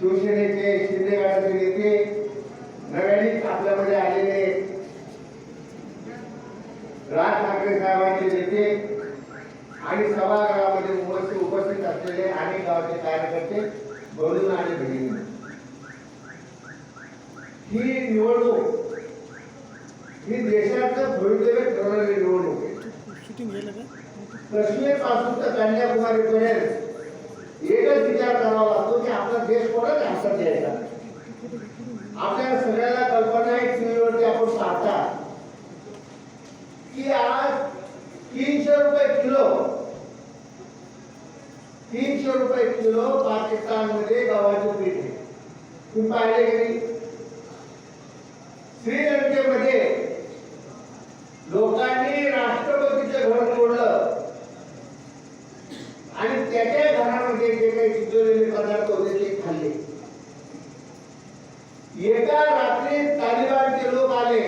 शिवसेनेचे शिंदे गटाचे नेते नव्यानेच आपल्यामध्ये आलेले राज ठाकरे साहेबांचे नेते आणि सभागृहामध्ये उपस्थित उपस्थित असलेले अनेक गावचे कार्यकर्ते बंधू आणि भगिनी ही निवडणूक ही देशाचं भवितव्य ठरवणारी निवडणूक आहे. काश्मीरपासून तर कन्याकुमारी पर्यंत. एकच विचार करावा लागतो की आपला देश कोणाच हातात द्यायचा आपल्या सगळ्याला कल्पना आहे टीव्हीवरती आपण पाहता. की आज तीनशे रुपये किलो तीनशे रुपये किलो पाकिस्तानमध्ये गव्हाचे पीठ आहे. तुम्ही पाहिले एका रात्री तालिबानचे लोक आले.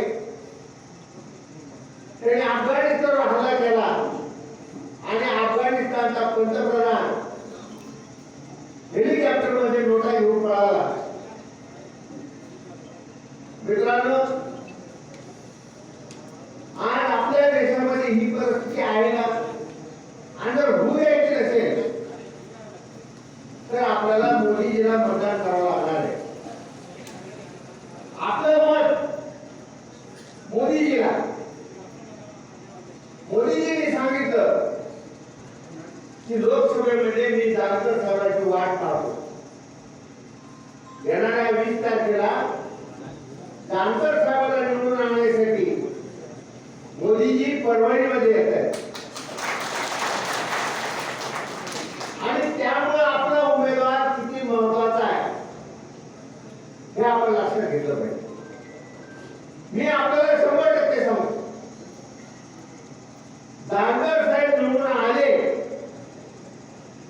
त्यांनी अफगाणिस्तानवर हल्ला केला. आणि अफगाणिस्तानचा पंतप्रधान हेलिकॉप्टरमध्ये नोटा घेऊन पळाला. मित्रांनो आज आपल्या देशामध्ये ही परिस्थिती आहे ना आणि जर होऊ द्यायची नसेल तर आपल्याला मोदीजीला मतदान करावं लागणार आहे आपलं मत मोदीजीला मोदीजींनी सांगितलं की लोकसभेमध्ये मी जानकर साहेबांची वाट पाहतो येणाऱ्या केला तारखेला जानकर साहेबांना निवडून आणण्यासाठी मोदीजी परभणीमध्ये येत आहेत. आणि त्यामुळे आपला उमेदवार किती महत्त्वाचा आहे हे आपण लक्षात घेतलं पाहिजे. मी आपल्याला शंभर टक्के सांगतो जानकर साहेब निवडून आले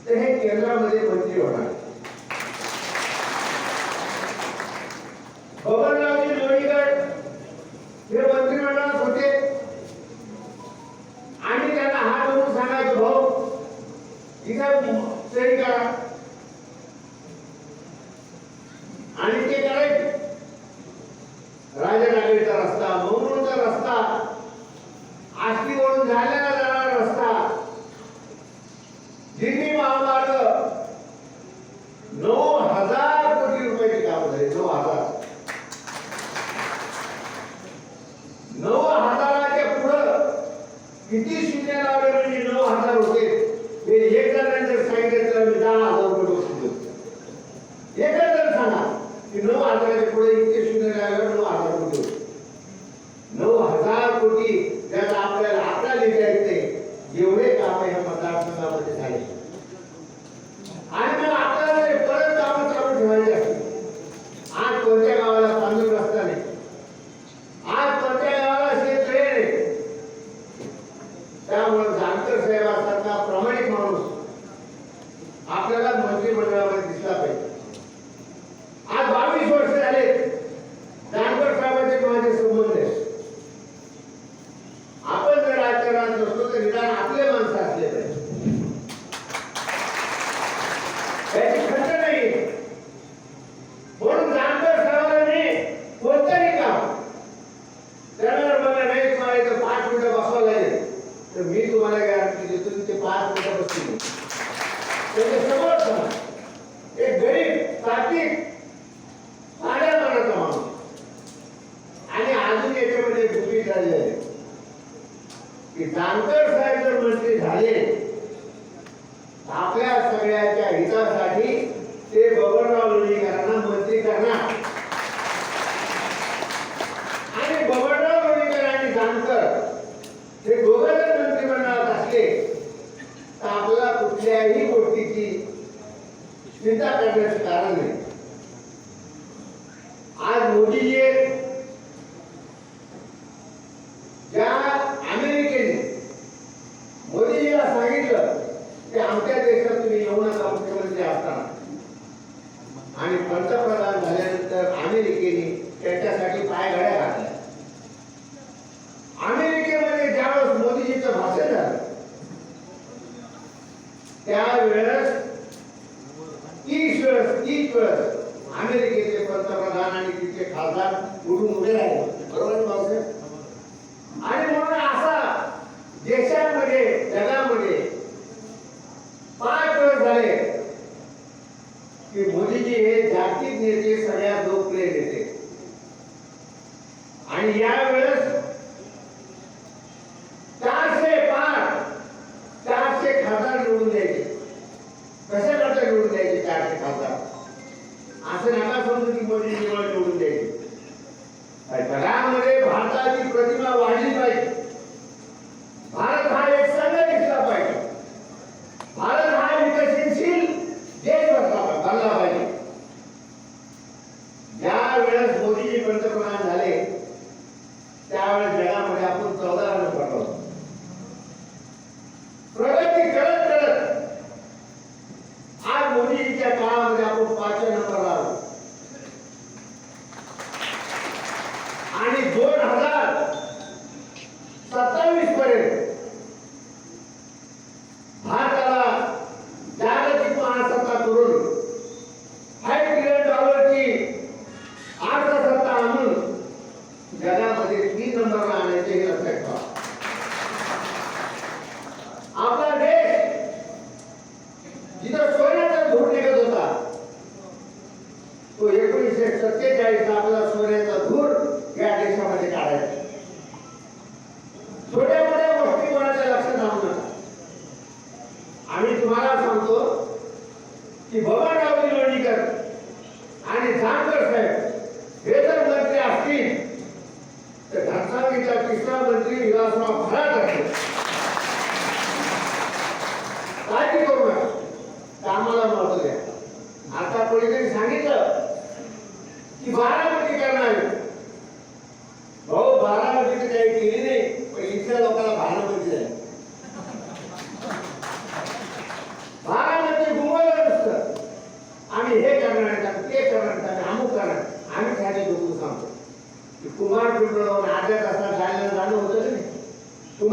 तर हे केंद्रामध्ये मंत्री होणार. बबनरावजी लोणीकर हे मंत्रिमंडळात होते. आणि त्यांना हात धरून सांगायचं भाऊ इथं सही करा. साहेबांचे संबंध आहे. आपण जर राजकारणात नसतो तर निदान आपले माणसं असले पाहिजे. अजून याच्यामध्ये एक झाली आहे. की जानकर साहेब जर मंत्री झाले आपल्या सगळ्याच्या हितासाठी ते बबनराव लोणीकरांना मंत्री करणार. आणि बबनराव लोणीकर आणि जानकर हे दोघं जर मंत्रिमंडळात असले तर आपल्याला कुठल्याही गोष्टीची चिंता करण्याचं कारण नाही. अमेरिकेचे पंतप्रधान आणि तिचे खासदार उडून उभे राहिले. Yahud Todar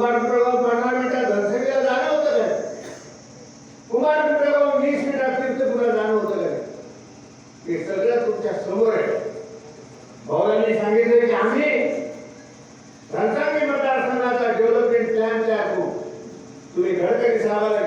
कुमार प्रभाव पंधरा मिनिटात धनसरीला जाणं होतं काय कुमार प्रभाव वीस मिनिटात तीर्थ पुन्हा जाणं होतं काय हे सगळं तुमच्यासमोर आहे. भावांनी सांगितलं की आम्ही रंगामी मतदारसंघाचा डेव्हलपमेंट प्लॅन तयार करू. तुम्ही गडकरी साहेबाला